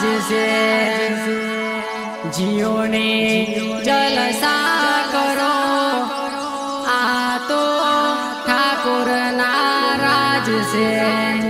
છે. જીઓને જલસા કરો. આ તો ઠાકોરના રાજ છે.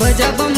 जब